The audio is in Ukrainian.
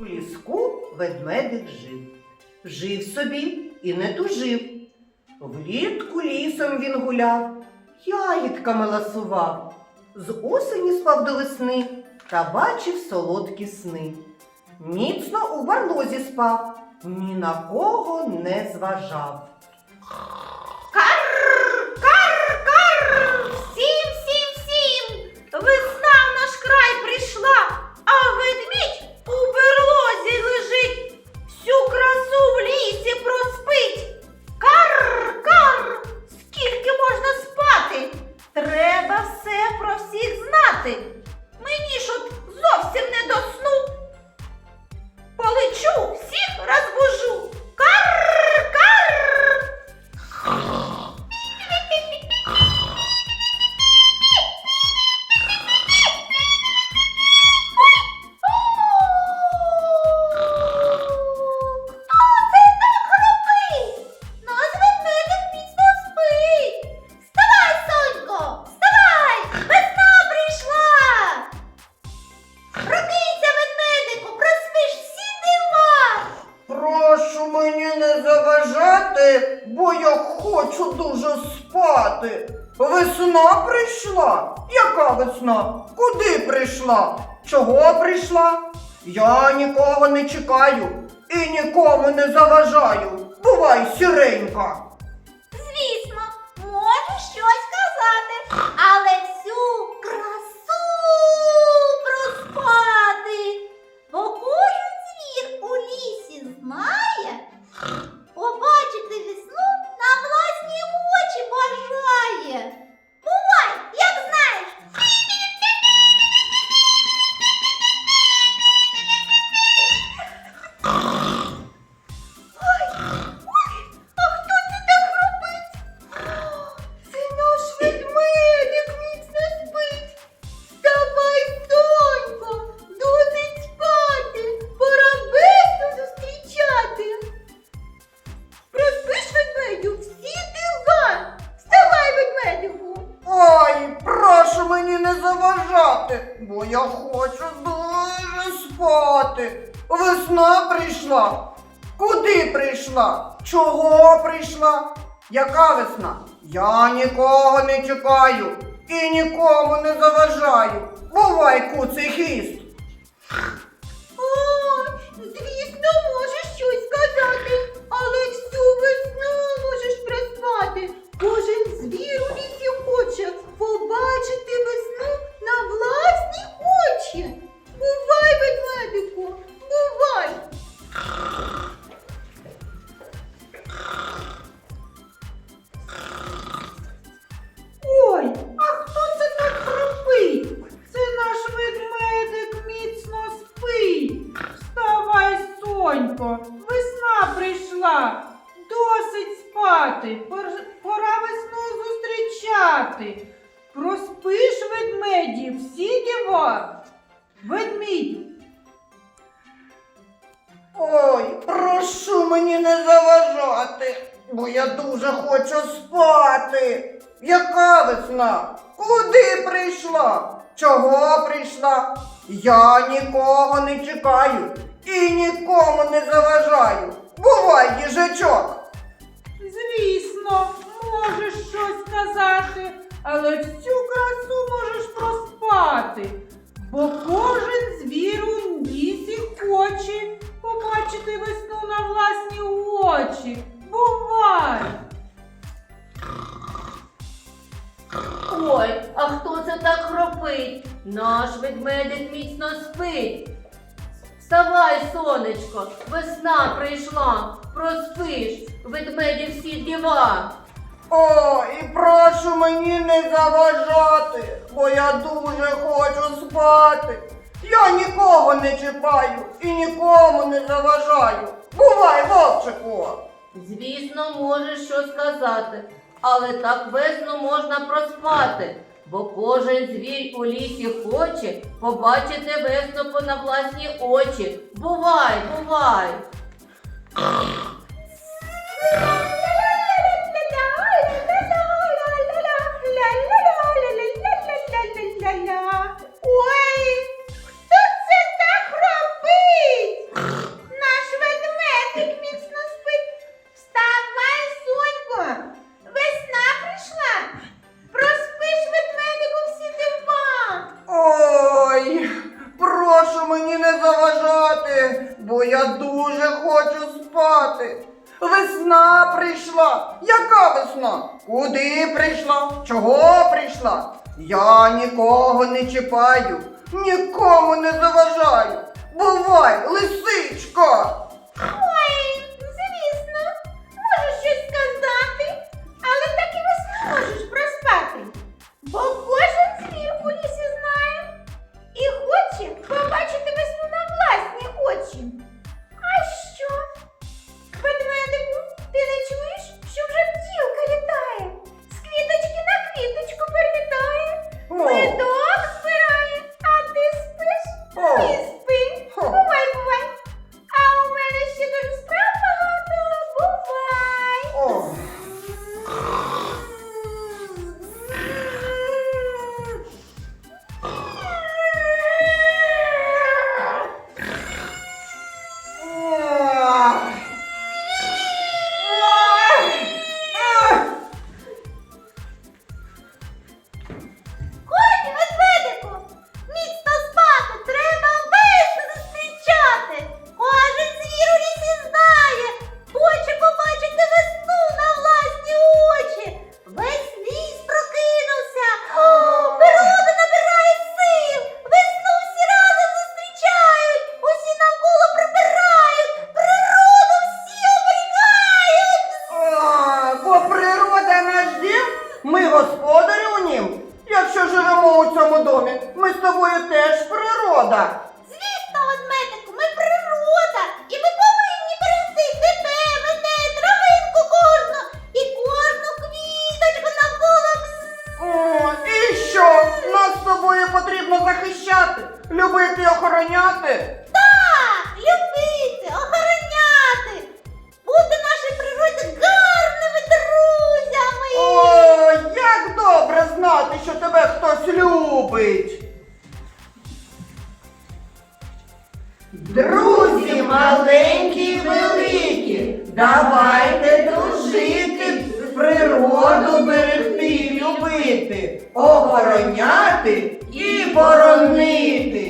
У ліску ведмедик жив. Жив собі і не тужив. Влітку лісом він гуляв, ягідками ласував, з осені спав до весни та бачив солодкі сни. Міцно у барлозі спав, ні на кого не зважав. Весна? Куди прийшла? Чого прийшла? Я нікого не чекаю і нікому не заважаю. Бувай сіренька. Звісно, можу щось казати, але всю прошу мені не заважати, бо я хочу дуже спати. Весна прийшла. Куди прийшла? Чого прийшла? Яка весна? Я нікого не чекаю і нікому не заважаю. Бувай, куций хвіст. О, звісно, можеш щось сказати, але всю весну можеш проспати. Кожен звір у лісі хоче сонько, весна прийшла. Досить спати. Пора весну зустрічати. Проспиш ведмеді всі діва. Ведмідь, Ой, прошу мені не заважати, бо я дуже хочу спати. Яка весна? Куди прийшла? Чого прийшла? Я нікого не чекаю і нікому не заважаю. Бувай, їжачок. звісно, можеш щось сказати, але всю красу можеш проспати. Бо кожен звір у лісі хоче побачити весну на власні очі. Бувай! Ой, а хто це так хропить? Наш ведмедик міцно спить. Вставай, сонечко, весна прийшла, проспиш, ведмеді всі діва. Ой, прошу мені не заважати, бо я дуже хочу спати. Я нікого не чекаю і нікому не заважаю. Бувай, вовчику. Звісно, можеш що сказати, але так весну можна проспати, бо кожен звір у лісі хоче побачити виступу на власні очі. Бувай, бувай! воно? Куди прийшла? Чого прийшла? Я нікого не чіпаю, нікому не заважаю. Бувай, лисичко! Господарю у нім. Якщо живемо у цьому домі, ми з тобою теж природа. Давайте дружити, природу берегти, любити, охороняти і боронити.